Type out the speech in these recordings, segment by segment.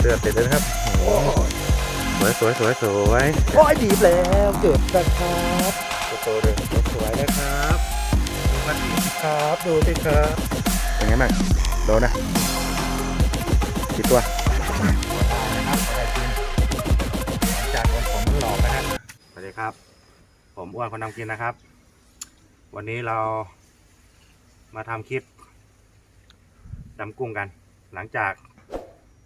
เสื้อติดเลยนะครับโอ้โหสวยสวยสวยสวยโอ้ยดีบแล้วเกิดนะครับโตเลยสวยนะครับดูมันดีครับดูสิครับเป็นไงบ้างโดนนะกี่ตัวนะครับอะไรกินจากวันผมหลอกนะครับสวัสดีครับ ผมอ้วนคนทำกินนะครับ วันนี้เรามาทำคลิปดำกุ้งกัน หลังจาก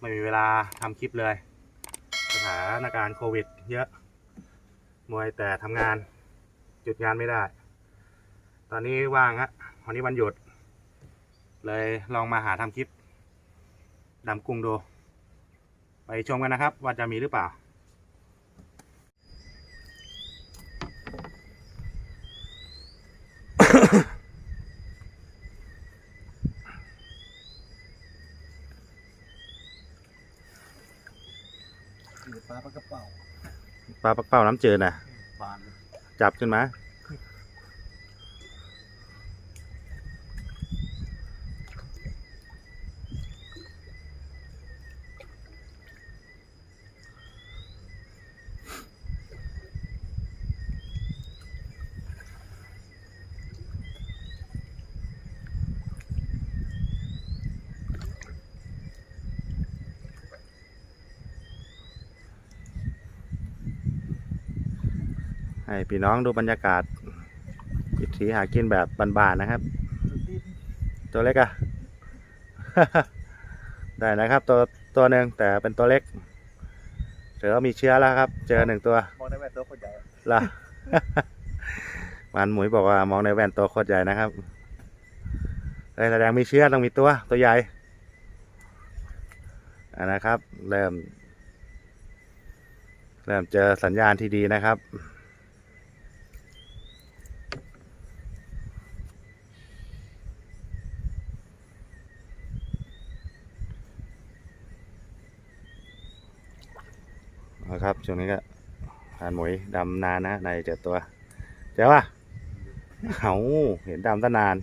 ไม่มีเวลาทำคลิปเลย สถานการณ์โควิด เยอะมวยแต่ทำงานหยุดงานไม่ได้ ตอนนี้ว่างฮะวันนี้วันหยุด เลยลองมาหาทำคลิปดำกุ้งดู ไปชมกันนะครับ ว่าจะมีหรือเปล่า หรือปลาปลากระเป๋า ปลาปักเป้าน้ำจืดน่ะบานจับขึ้นมา พี่น้องดูบรรยากาศวิถีหากินแบบบานๆนะครับ ตัวเล็กอะ ได้นะครับ ตัวตัวหนึ่งแต่เป็นตัวเล็กถือว่ามีเชื้อแล้วครับ เจอหนึ่งตัวมองได้แว่นตัวคนใหญ่ล่ะมันหมุยบอกว่ามองในแว่นตัวโคตรใหญ่นะครับเอ้ยแสดงมีเชื้อต้องมีตัวตัวใหญ่อะนะครับ เริ่ม เริ่มเจอสัญญาณที่ดีนะครับ ครับ ช่วงนี้ก็ทานหมวยดำนานนะในเจ็ดตัวเจ้าว่ะเอาเห็นดำตั้งนาน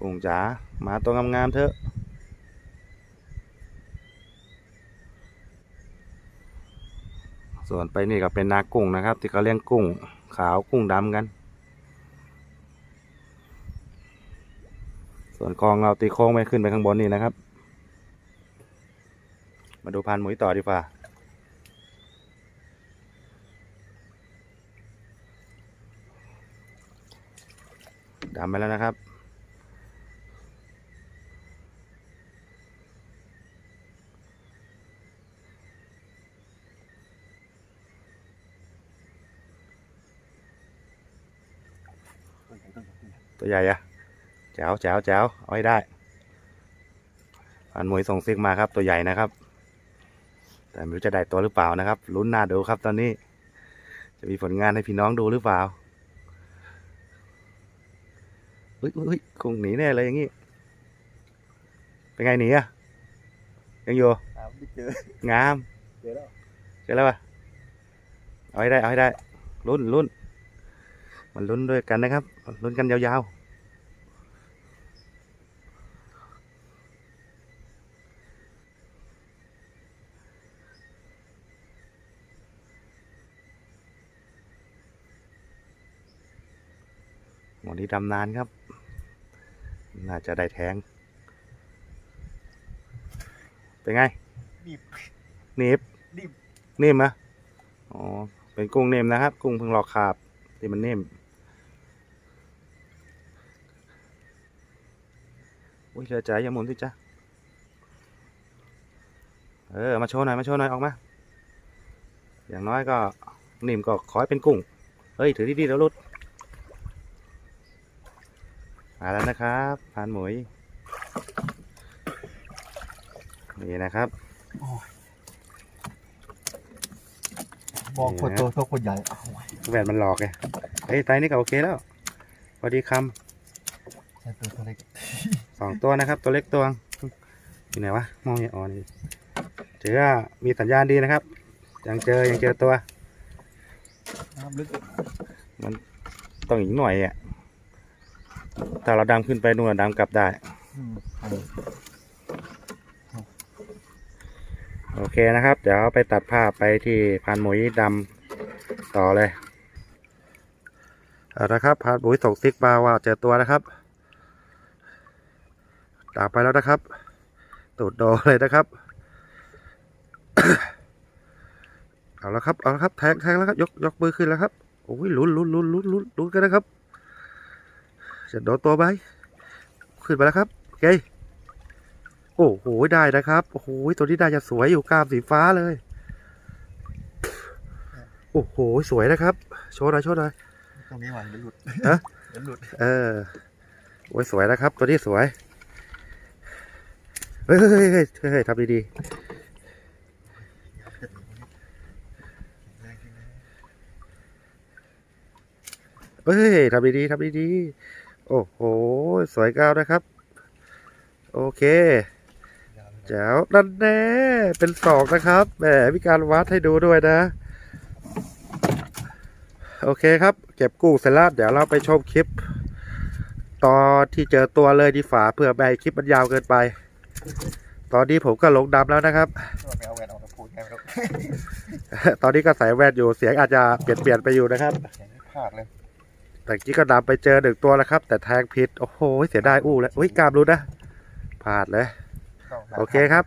กุ้งจ๋ามาตัวงามๆเถอะส่วนไปนี่ก็เป็นนากุ้งนะครับ ที่เขาเลี้ยงกุ้งขาวกุ้งดำกัน ส่วนคลองเราตีโค้งไปขึ้นไปข้างบนนี่นะครับ มาดูพันหมุยต่อดีกว่าดำไปแล้วนะครับ ตัวใหญ่อะ แจ๋วแจ๋วแจ๋วเอาให้ได้พันหมวยส่งซิกมาครับตัวใหญ่นะครับ แต่ไม่รู้จะได้ตัวหรือเปล่านะครับลุ้นหน้าดูครับตอนนี้ จะมีผลงานให้พี่น้องดูหรือเปล่าเฮ้ยเฮ้ยเฮ้ยคงหนีแน่เลยอย่างงี้ เป็นไงหนีอะยังอยู่หาไม่เจองามเจอแล้วเจอแล้วปะเอาให้ได้เอาให้ได้ลุ้นลุ้นมันลุ้นด้วยกันนะครับลุ้นกันยาวๆ หมอนี้ดำนานครับ น่าจะได้แทง เป็นไงดิบหนีบดิบนิ่มนะอ๋อ เป็นกุ้งนิ่มนะครับ กุ้งเพิ่งหลอกขาบที่มันนิ่มอุ้ยเหลือใจอย่าหมุนสิจ๊ะเออ มาโชว์หน่อย มาโชว์หน่อย ออกมา อย่างน้อยก็นิ่มก็ขอให้เป็นกุ้ง เฮ้ย ถือดีๆแล้วรุด มาแล้วนะครับพานหมวยนี่นะครับมองคนโตตัวคนใหญ่เอาไว้แหวนมันหลอกไงเฮ้ยไตนี่ก็โอเคแล้วพอดีคใช่ตัวตัวเล็กำสองตัวนะครับ ตัวเล็กตัวอยู่ไหนวะมองไม่ออกนี่ถือว่ามีสัญญาณดีนะครับ ยังเจอยังเจอตัวน้ำลึกต้องอีกหน่อยอะ ถ้าเราดำขึ้นไปนู่นดำกลับได้ โอเคนะครับ เดี๋ยวไปตัดภาพไปที่พานหมุยดำต่อเลยเอาละครับพานหมุยส่งซิกมาว่าเจอตัวนะครับตามไปแล้วนะครับ ตูดโดเลยนะครับเอาละครับ เอาละครับ แทงแทงแล้วครับ ยก ยกมือขึ้นแล้วครับ โอ้ยลุ้นลุ้นลุ้นลุ้นลุ้นลุ้นกันนะครับ จะโดนตัวไหมขึ้นไปแล้วครับโอเคโอ้โหได้นะครับโอ้โหตัวนี้ได้จะสวยอยู่กล้ามสีฟ้าเลย โอ้โหสวยนะครับ โชว์หน่อยโชว์หน่อยตรงนี้หวานเดี๋ยวหลุดฮะเดี๋ยวหลุดเออโอ้ยสวยนะครับ ตัวนี้สวยเฮ้ยเฮ้ยเฮ้ยเฮ้ยเฮ้ยทำดีแรงขึ้นนะๆเฮ้ยทำดีๆทำดีๆ โอ้โห สวยก้าวนะครับ โอเคยาวเลยแจ๋วนั่นแน่เป็นศอกนะครับแหมมีการวัดให้ดูด้วยนะ โอเคครับ เก็บกุ้งเสร็จแล้วเดี๋ยวเราไปชมคลิป ตอนที่เจอตัวเลยดีฝ่าเพื่อไม่ให้คลิปมันยาวเกินไป ตอนนี้ผมก็ลงดำแล้วนะครับเราไปเอาแหวนออกมาพูดไงไม่รู้ตอนนี้ก็ใส่แว่นอยู่เสียงอาจจะเปลี่ยนเปลี่ยนๆไปอยู่นะครับแข็งพลาดเลย แต่เมื่อกี้ก็ดำไปเจอหนึ่งตัวแล้วครับ แต่แทงผิด โอ้โห เสียดายอู้แล้วอุ้ยกล้ามรู้นะพลาดเลยข้าหลังโอเคครับ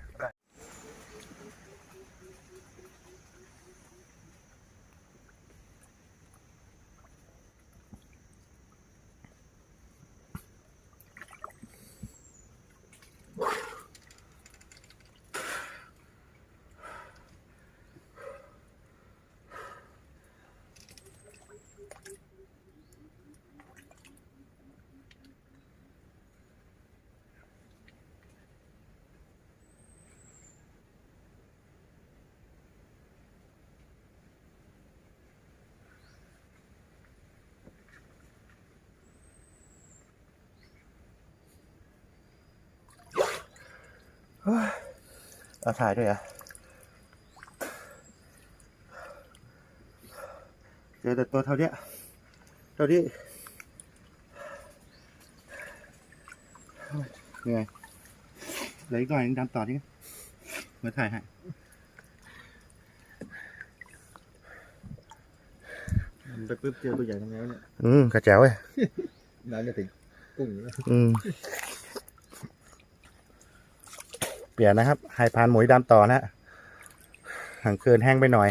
เอาถ่ายด้วยเหรอะเจอแต่ตัวเท่าเนี้ยเท่านี้เหนื่อยเหลืออีกหน่อยยังดำต่อนี่มาถ่ายให้มันไปปุ๊บเจอตัวใหญ่ทำไงวะเนี่ย อืมกระแจ๋วเว้ยน้ำจะถึงกุ้งอยู่แล้วอืม เปลี่ยนนะครับ ให้พานหมุยดำต่อนะฮะหังคืนแห้งไปหน่อย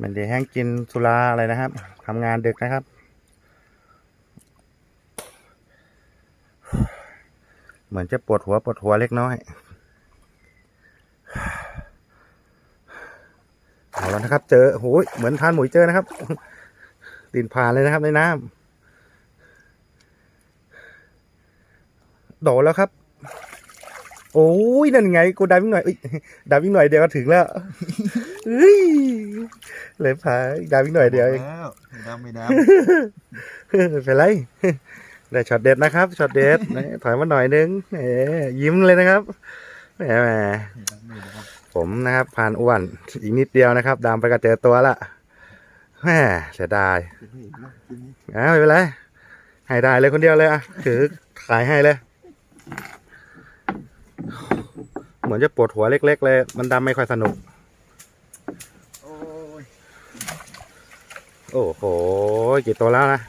มันเดี๋ยวแห้งกินสุราอะไรนะครับทำงานดึกนะครับ เหมือนจะปวดหัวปวดหัวเล็กน้อย เอาแล้วนะครับ เจอโอ้ยเหมือนทานหมุยเจอนะครับดินผ่านเลยนะครับในน้ำ โดดแล้วครับ โอ้ยนั่นไง กูดำอีกหน่อยเอ้ยดำอีกหน่อยเดียวก็ถึงแล้วเฮ้ยเลยพาดำอีกหน่อยเดียวเองแล้วไม่ดำไม่ดไม่เป็นไรได้ช็อตเด็ดนะครับช็อตเด็ดนี่ถอยมาหน่อยนึงแหมยิ้มเลยนะครับแหมแหมำไม่ดำไม่ดำผมนะครับพานอ้วนอีกนิดเดียวนะครับดำไปก็เจอตัวละแหมเสียดายกินไม่อีกแล้วกินนี้อ่าไม่เป็นไรให้ได้เลยคนเดียวเลยอะถือขายให้เลย เหมือนจะปวดหัวเล็ก ๆ เลย มันดำไม่ค่อยสนุก โอ้ยโอ้โห กี่ตัวแล้วนะ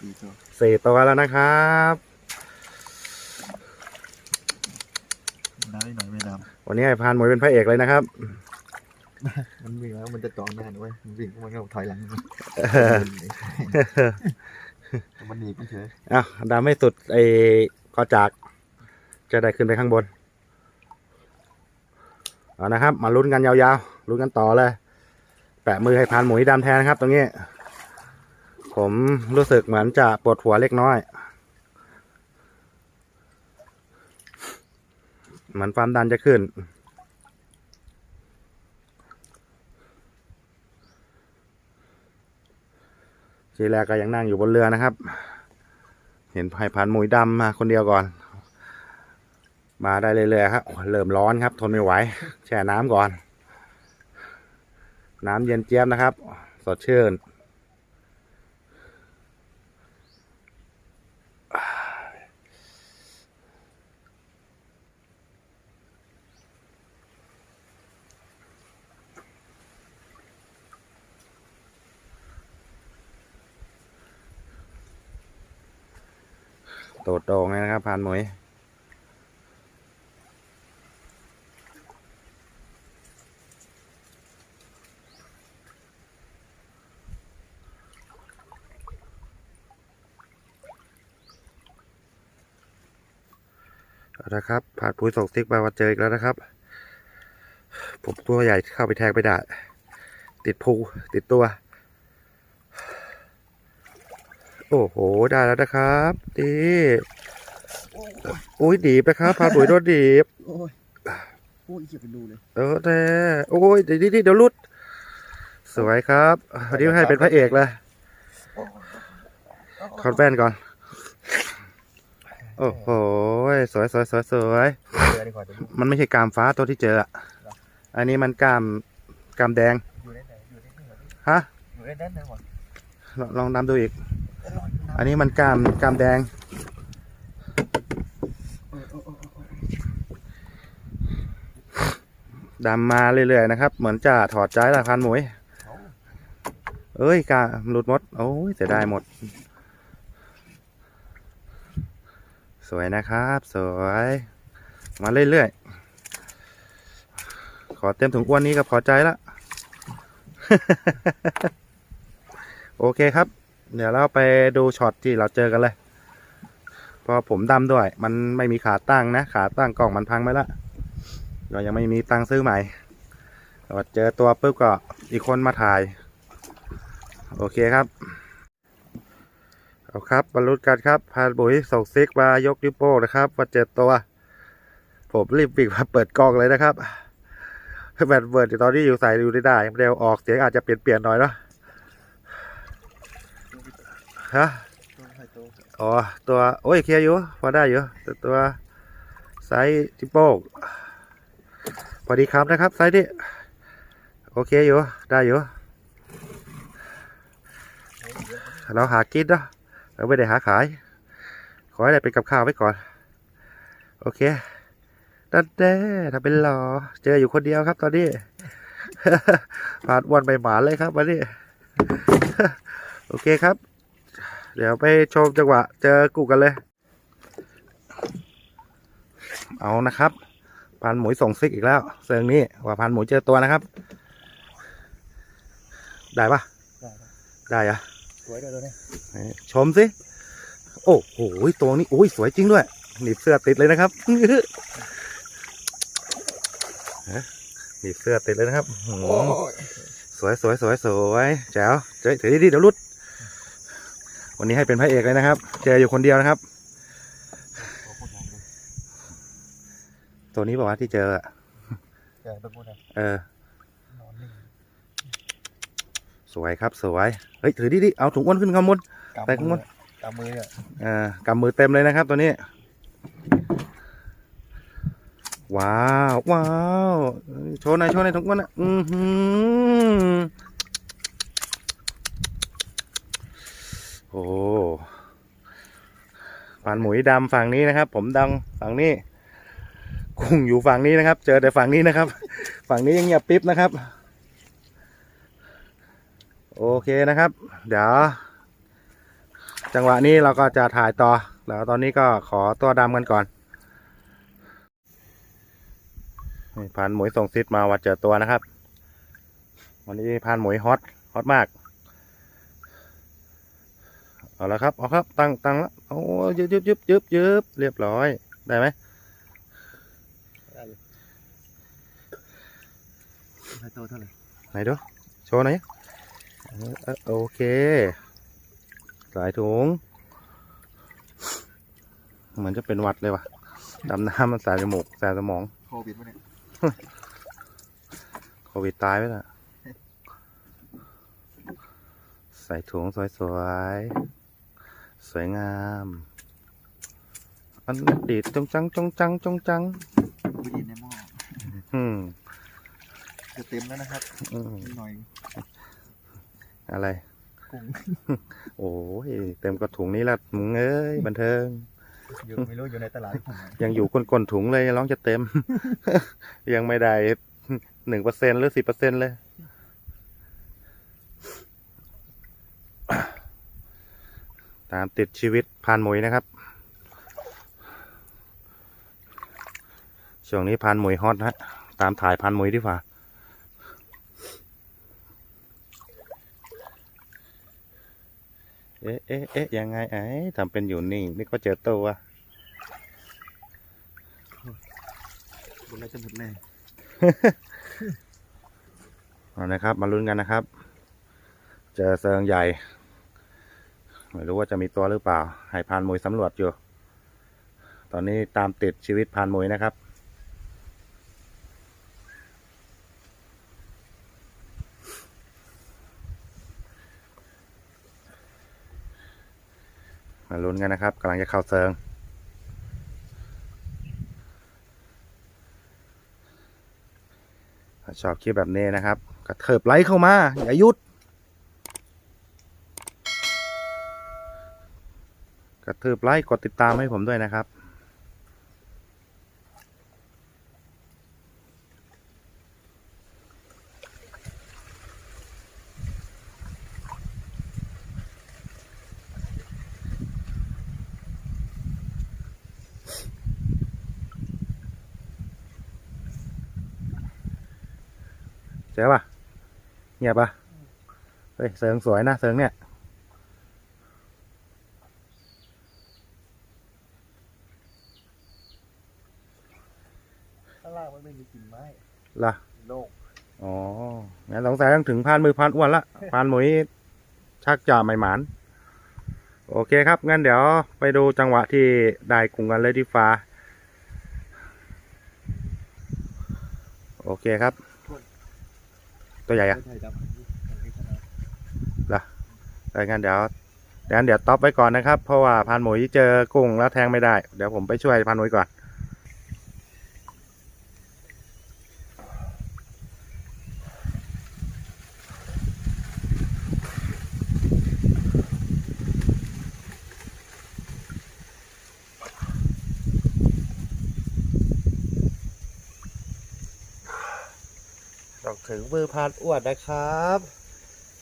สี่ตัวสี่ตัวแล้วนะครับน้ำนิดหน่อยไม่ดวันนี้ไอ้พานหมวยเป็นพระเอกเลยนะครับำมันวิ่งแล้วมันจะจ่อนานเว้ยมันวิ่งมันก็ถอยหลัง มันหนีบมันเฉยอะดำไม่สุดไอ้กอจาก จะได้ขึ้นไปข้างบนเอานะครับ มาลุ้นกันยาวๆลุ้นกันต่อเลย แปะมือให้พานหมุยดำแทนนะครับ ตรงนี้ ผมรู้สึกเหมือนจะปวดหัวเล็กน้อยเหมือนความดันจะขึ้น ทีแรกก็ยังนั่งอยู่บนเรือนะครับ เห็นไผ่พันหมุยดำมาคนเดียวก่อน มาได้เรื่อยๆครับเริ่มร้อนครับ ทนไม่ไหว แช่น้ำก่อน น้ำเย็นเจี๊ยบนะครับ สดชื่น โดดโด่งนะครับพานหมวย เอาละครับผ่านปุ๋ยส่งซิกมาว่าเจออีกแล้วนะครับ ผมตัวใหญ่เข้าไปแทงไปได้ติดพูติดตัว โอ้โห ได้แล้วนะครับดีอุ้ยดีบนะครับพาปุ๋ยโดนดีบโอ้ยโอ้ยเหี้ยเป็นรูเลย เออแต่โอ้ยเดี๋ยวเดี๋ยวเดี๋ยวรุด สวยครับวันนี้ให้เป็นพระเอกเลยคอนแว่นก่อน โอ้โหสวยสวยสวยสวยเจอดีกว่าจะดูมันไม่ใช่กามฟ้าตัวที่เจออะอันนี้มันกามกามแดง อยู่ได้ไหนอยู่ได้ไหนวะฮะ อยู่ได้ไหนวะลองลองนำดูอีกอร่อยนะอันนี้มันกามกามแดงเออเออเออเออดำมาเรื่อยๆนะครับ เหมือนจะถอดใจละพันหมวย เอาเอ้ยกาหลุดหมด โอ้ยเสียดายหมด ส วยนะครับ สวย มาเรื่อยๆ ขอเต็มถุงอ้วนนี้ก็พอใจละ โอเคครับ เดี๋ยวเราไปดูช็อตที่เราเจอกันเลยพอผมดำด้วย มันไม่มีขาตั้งนะ ขาตั้งกล่องมันพังไปละเรายังไม่มีตังซื้อใหม่พอเจอตัวปุ๊บก็อีกคนมาถ่าย โอเคครับ เอาครับบรรลุกันครับพาบุยส่งซิกมายกนิ้วโป้งนะครับมาเจอตัว ผมรีบวิ่งมาเปิดกล้องเลยนะครับแบตเบิร์ดตอนนี้อยู่ใส่อยู่ได้ได้เร็วออกเสียงอาจจะเปลี่ยนเปลี่ยนๆหน่อยเนาะฮะอ๋อตัวโอ้ยเคลียร์อยู่พอได้อยู่แต่ตัวไซส์ทิปโป้งพอดีครับนะครับไซส์นี้โอเคอยู่ได้อยู่เราหากินเนาะ เราไม่ได้หาขาย ขอให้ได้เป็นกับข้าวไว้ก่อน โอเคนั่นแน่ถ้าเป็นหลอเจออยู่คนเดียวครับ ตอนนี้ผ่านวันไปหมาเลยครับวันนี้โอเคครับ เดี๋ยวไปชมจังหวะ เจอกูกันเลย เอานะครับ พันหมูส่งซิกอีกแล้วเซิงนี้ว่าพันหมูเจอตัวนะครับ ได้ปะได้ได้ได้อะ สวยเลยตัวนี้ชมสิโอ้โหตัวนี้โอ้ยสวยจริงด้วยหนีบเสื้อติดเลยนะครับฮะหนีบเสื้อติดเลยนะครับหืมโอ้ยสวยสวยสวยสวยแจ๋วเจอถือดีๆเดี๋ยวรุด วันนี้ให้เป็นพระเอกเลยนะครับเจออยู่คนเดียวนะครับโอ้โหใหญ่เลยตัวนี้บอกว่าที่เจออะใหญ่ตัวโคตรใหญ่เออนอนนิ่ง สวยครับสวย เฮ้ยถือดีๆเอาถุงอ้วนขึ้นข้างบนไปข้างบนกำมือเนี่ยเอ่ากำมือเต็มเลยนะครับตัวนี้ ว้าวว้าวโชว์หน่อยโชว์หน่อยถุงอ้วนนะอือหือโอ้ปานหมุยดำฝั่งนี้นะครับ ผมดำฝั่งนี้กุ้งอยู่ฝั่งนี้นะครับ เจอแต่ฝั่งนี้นะครับ ฝั่งนี้ยังเงียบปิ๊บนะครับ โอเคนะครับ เดี๋ยว จังหวะนี้เราก็จะถ่ายต่อ แล้วตอนนี้ก็ขอตัวดำกันก่อนนี่พานหมวยส่งซิดมาวัดเจอตัวนะครับ วันนี้พานหมวยฮอตฮอตมากเอาละครับเอาครับ ตั้งตั้งแล้วโอ้ยึบยึบยึบยึบยึบเรียบร้อยได้ไหมได้อยู่ใส่ตัวเท่าไหร่ไหนดูโชว์หน่อยเออเออ โอเคสายถุง เหมือนจะเป็นหวัดเลยว่ะดำน้ำมันสายจมูกสายสมอง โควิดปะเนี่ย โควิดตายไปแล้วใส่ถุงสวยสวยๆสวยงามอันดีดจงจังจงจังจงจังไปยินในหม้ออืมจะเต็มแล้วนะครับอืมนิดหน่อย อะไรโอ้ยเต็มกระถุงนี้ละมึงเอ้ยบันเทิงอยู่ไม่รู้อยู่ในตลาดยังอยู่ก้นๆถุงเลยร้องจะเต็ม ยังไม่ได้หนึ่งเปอร์เซ็นหรือสิบเปอร์เซ็นเลย ตามติดชีวิตพานหมุยนะครับ ช่วงนี้พานหมุยฮอตนะตามถ่ายพานหมุยดีกว่า เอ๊ะเอ๊ะเอ๊ะยังไงไอ้ทำเป็นอยู่นิ่งนี่ก็เจอตัวบุญแล้วจะหมดแน่เอานะครับ มาลุ้นกันนะครับ เจอเซิงใหญ่ ไม่รู้ว่าจะมีตัวหรือเปล่า ให้พานมวยสำรวจอยู่ ตอนนี้ตามติดชีวิตพานมวยนะครับ มาลุ้นกันนะครับกำลังจะเข้าเซิงถ้าชอบคลิปแบบนี้นะครับ กระเถิบไลค์เข้ามา อย่าหยุด กระเถิบไลค์กดติดตามให้ผมด้วยนะครับ เจอปะเงียบปะเฮ้ยเสิงสวยนะเสิงเนี่ยข้างล่างมันไม่มีกิ่งไม้ล่ะโล่งอ๋องั้นสงสัยต้องถึงพานมือพานอ้วนละพานหมุยชักจ่าไม่หมาน โอเคครับ งั้นเดี๋ยวไปดูจังหวะที่ได้กลุ่มกันเลยที่ฟ้า โอเคครับ ตัวใหญ่อะไม่ใช่ดำอันนี้อันนี้ขนาดได้งั้นเดี๋ยวงั้นเดี๋ยวต็อปไว้ก่อนนะครับ เพราะว่าพานหมุยเจอกุ้งแล้วแทงไม่ได้ เดี๋ยวผมไปช่วยพานหมุยก่อน ถึงมือพานอ้วนนะครับ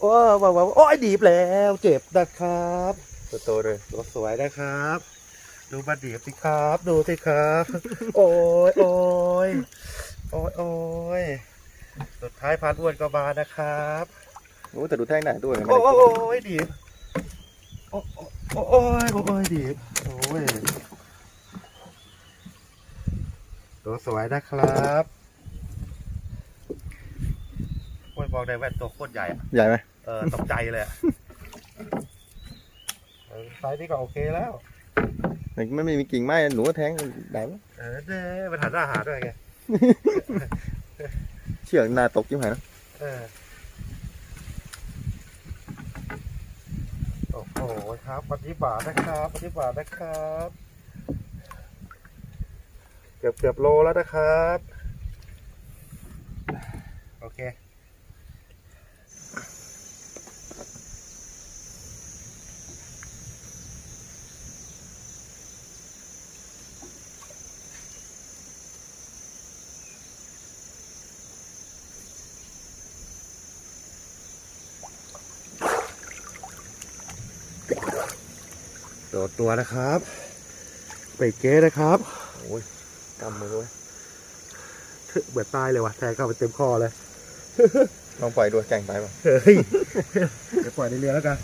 โอ้ว้าวว้าวโอ้ยดีบแล้วเจ็บนะครับตัวโตเลยตัวสวยนะครับ ดูมาดีบสิครับ ดูสิครับ โอ้ยโอ้ยโอ้ยโอ้ยสุดท้ายพานอ้วนก็มานะครับโอ้แต่ดูแท่งไหนด้วยไม่โอ้ได้ยโอ้ยดีบโอ้ยโอ้ยโอ้ยโอ้ยดีบโอ้ยตัวสวยนะครับ โอ้ยบอกได้แว่นตัวโคตรใหญ่อะใหญ่ไหมเออตกใจเลยอะเออไซส์นี้ก็โอเคแล้วไม่ไม่มีกิ่งไม้หนูก็แทงได้ไหมเออเด้มันหันหน้าหาด้วยไงเชือกหน้าตกจิ้มหายนะเออโอ้โหครับปฏิบัตินะครับปฏิบัตินะครับ เกือบเกือบโลแล้วนะครับ ดดตัวนะครับ ไปเก๊นะครับ โอ้ยกำมือไว้เบื่อตายเลยว่ะแทงเข้าไปเต็มคอเลย ลองปล่อยดูแก่งไปป่ะเฮ้ยเดี๋ยวปล่อยในเรือแล้วกัน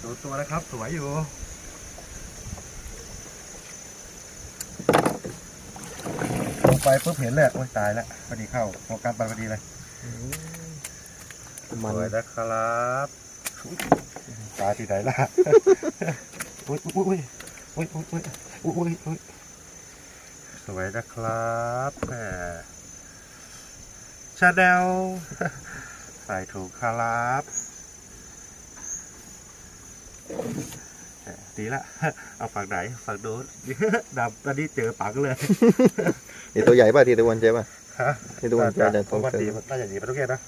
โดดตัวนะครับ สวยอยู่ลงไปปุ๊บเห็นเลยโอ้ยตายแล้วพอดีเข้าโฟกัสไปพอดีเลยมันสวยนะครับอุ๊ยตายที่ไหนล่ะ โอ้ยโอ้ยโอ้ยโอ้ยโอ้ยโอ้ยโอ้ยสวยนะครับแหมชาแนลใส่ถูกครับดีละ เอาฝักไหนฝั่งโน้นดับตอนนี้เจอปังเลยนี่ตัวใหญ่ป่ะทีตะวันใจ๊ป่ะฮะทีตะวันเจ๊เนี่ยตัวใหญ่น่าจะตัป่ะทุกแกนะ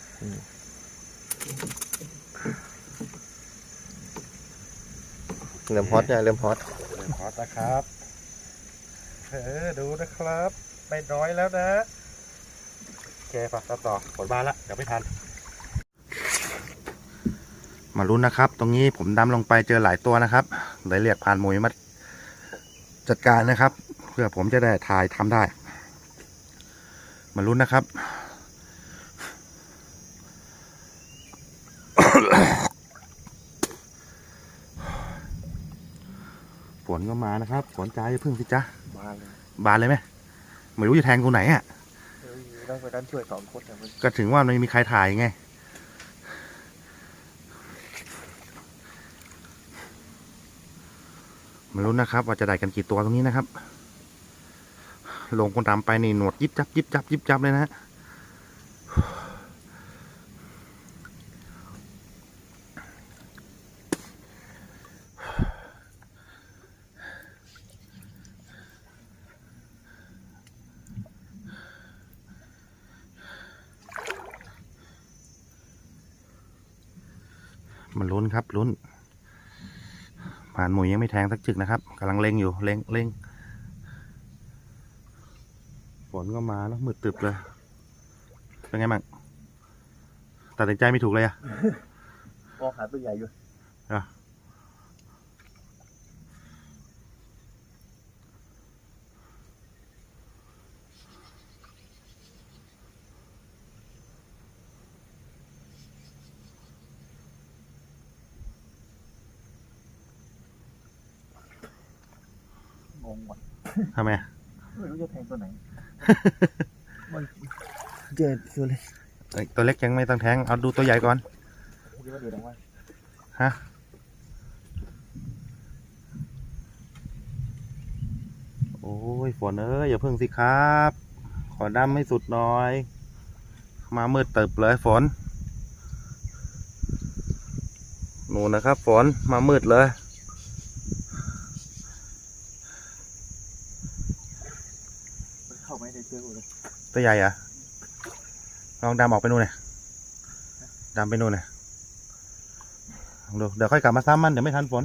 เริ่มฮอตใช่เริ่มฮอตเดี๋ยวขอนะครับเออดูนะครับไม่น้อยแล้วนะโอเคปะต่อต่อผลมาละเดี๋ยวไม่ทัน มาลุ้นนะครับ ตรงนี้ผมดำลงไปเจอหลายตัวนะครับเลยเรียกพานมวยมาจัดการนะครับ เพื่อผมจะได้ถ่ายทำได้ มาลุ้นนะครับ ฝนก็ มานะครับฝนจ้าอย่าพึ่งสิจ๊ะมาเลยบานเลยไหมไม่รู้จะแทงกูไหนอะเฮ้ยต้องไปด้านช่วยสองคนแต่มันก็ถึงว่ามันไม่มีใครถ่ายไงมาลุ้นนะครับว่าจะได้กันกี่ตัวตรงนี้นะครับ ลงคนตามไปนี่หนวดยิบจับยิบจับยิบจับเลยนะฮะมาลุ้นครับลุ้น ผ่าน หมุยยังไม่แทงสักจึกนะครับกำลังเล็งอยู่เล็งเล็งฝนก็มาแล้วมืดตึบเลย เป็นไงบ้างตัดสินใจไม่ถูกเลยอะมองหาตัวใหญ่อยู่อะ งงว่ะทำไมอะไม่รู้จะแทงตัวไหน มันเจอตัวเล็กเอ้ยตัวเล็กยังไม่ต้องแทง เอาดูตัวใหญ่ก่อนคิดว่าเดือดว่าฮะโอ้ยฝนเอ้ยอย่าเพิ่งสิครับ ขอดำให้สุดหน่อย มามืดตึบเลยฝนนู่นนะครับฝนมามืดเลย มันเข้าไม่ได้เจอเลย ตัวใหญ่อะลองดำออกไปนู่นเลยดำไปนู่นเลยลองดูเดี๋ยวค่อยกลับมาซ้ำมันเดี๋ยวไม่ทันฝน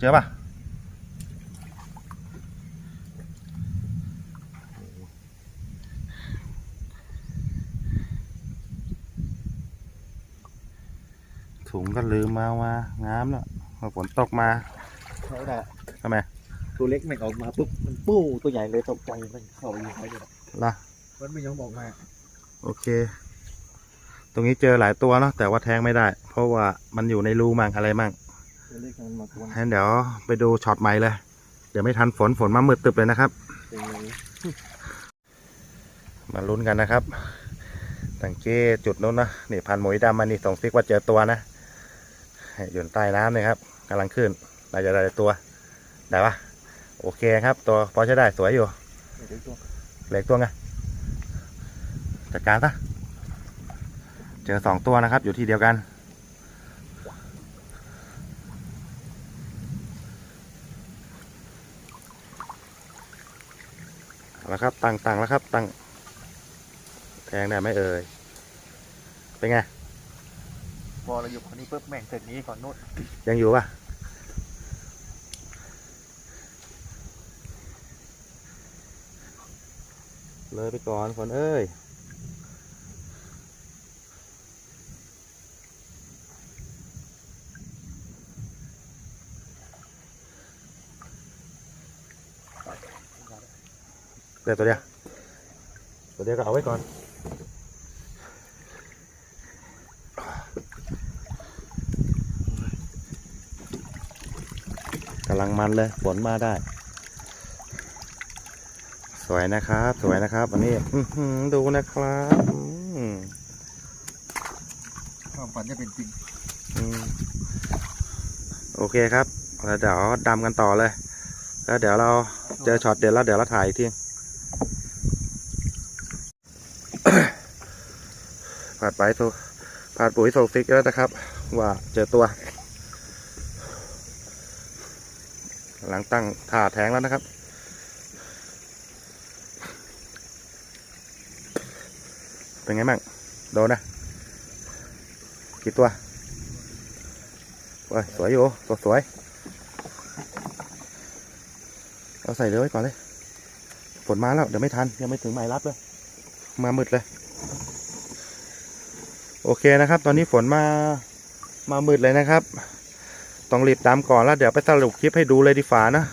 เจอปะถุงก็ลื มมาว่าน้ำแล้วพอฝนตกมาใช่แหละทำไมตัวเล็กไม่ออกมาปุ๊บมันปู้ตัวใหญ่เลยตกใจมันเข้าไปอยู่ไหนเลยล่ะมันไม่ยอมบอกมา โอเค ตรงนี้เจอหลายตัวเนาะแต่ว่าแทงไม่ได้ เพราะว่ามันอยู่ในรูมั่งอะไรมั่งตัวเล็กมันมาทวนงั้นเดี๋ยวไปดูช็อตใหม่เลย เดี๋ยวไม่ทันฝนฝนมามืดตึบเลยนะครับเป็นไงมาลุ้นกันนะครับสังเกตจุดนู้นนะนี่พันหมวยดำมานี่ส่งซิกว่าเจอตัวนะ อยู่ใต้น้ำเลยครับกำลังขึ้นน่าจะได้ตัวได้ปะโอเคครับ ตัวพอใช้ได้สวยอยู่เหล็กตัวไงจัดการซะเจอสองตัวนะครับ อยู่ที่เดียวกันเอาละครับตั้งตั้งแล้วครับตั้งแทงได้ไหมเอ่ยเป็นไง พอเราอยู่คนนี้ปุ๊บแม่งเสร็จนี้ก่อนนู้นยังอยู่ปะเลยไปก่อนฝนเอ้ยเดี๋ยวตัวเดียวตัวเดียวก็เอาไว้ก่อน ลังมันเลยฝนมาได้ สวยนะครับ สวยนะครับอันนี้อื้อหือดูนะครับอืมความฝันจะเป็นจริงอืมโอเคครับแล้วเดี๋ยวดำกันต่อเลย แล้วเดี๋ยวเราเจอช็อตเด็ดแล้วเดี๋ยวเราถ่ายอีกทีผัดไปโซผัดปุ๋ยโซฟิกแล้วนะครับ ว่าเจอตัว หลังตั้งถ่าแทงแล้วนะครับ เป็นไงบ้างโดนนะกี่ตัวเว้ยสวยอยู่ตัวสวยเอาใส่เรือไว้ก่อนเลยฝนมาแล้วเดี๋ยวไม่ทันยังไม่ถึงหมายรับเลย มามืดเลย โอเคนะครับ ตอนนี้ฝนมามามืดเลยนะครับ ต้องรีบตามก่อนแล้วเดี๋ยวไปสรุปคลิปให้ดูเลยดีฝานะ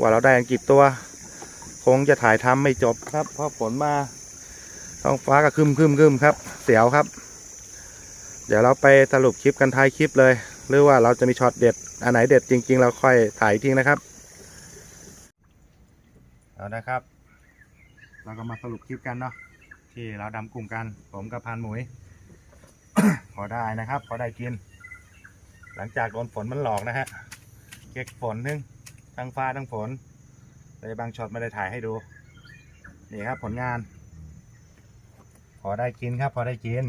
ว่าเราได้กันกี่ตัว คงจะถ่ายทำไม่จบครับ เพราะฝนมาท้องฟ้าก็คึมคึมครึมครับ เสียวครับ เดี๋ยวเราไปสรุปคลิปกันท้ายคลิปเลย หรือว่าเราจะมีช็อตเด็ด อันไหนเด็ดจริง ๆ เราค่อยถ่ายทิ้งนะครับ เอานะครับ เราก็มาสรุปคลิปกันเนาะ ที่เราดำกลุ่มกัน ผมกับพันหมุย พอได้นะครับ พอได้กิน หลังจากโดนฝนมันหลอกนะฮะเก็กฝนนึงทั้งฟ้าทั้งฝนเลยบางช็อตไม่ได้ถ่ายให้ดู นี่ครับผลงาน พอได้กินครับพอได้กิน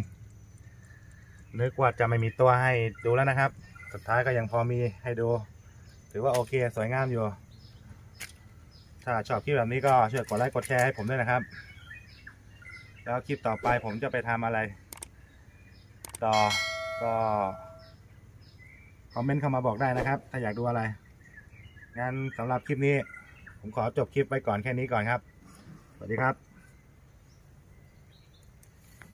นึกว่าจะไม่มีตัวให้ดูแล้วนะครับ สุดท้ายก็ยังพอมีให้ดู ถือว่าโอเคสวยงามอยู่ ถ้าชอบคลิปแบบนี้ก็ช่วยกดไลค์กดแชร์ให้ผมด้วยนะครับ แล้วคลิปต่อไปผมจะไปทำอะไร ต่อก็ คอมเมนต์เข้ามาบอกได้นะครับ ถ้าอยากดูอะไรงั้นสำหรับคลิปนี้ ผมขอจบคลิปไว้ก่อนแค่นี้ก่อนครับ สวัสดีครับ